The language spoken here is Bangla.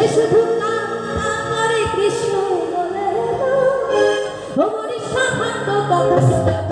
সে শুধু করে কৃষ্ণ বলে ও মনীষা ভাগ্য কথা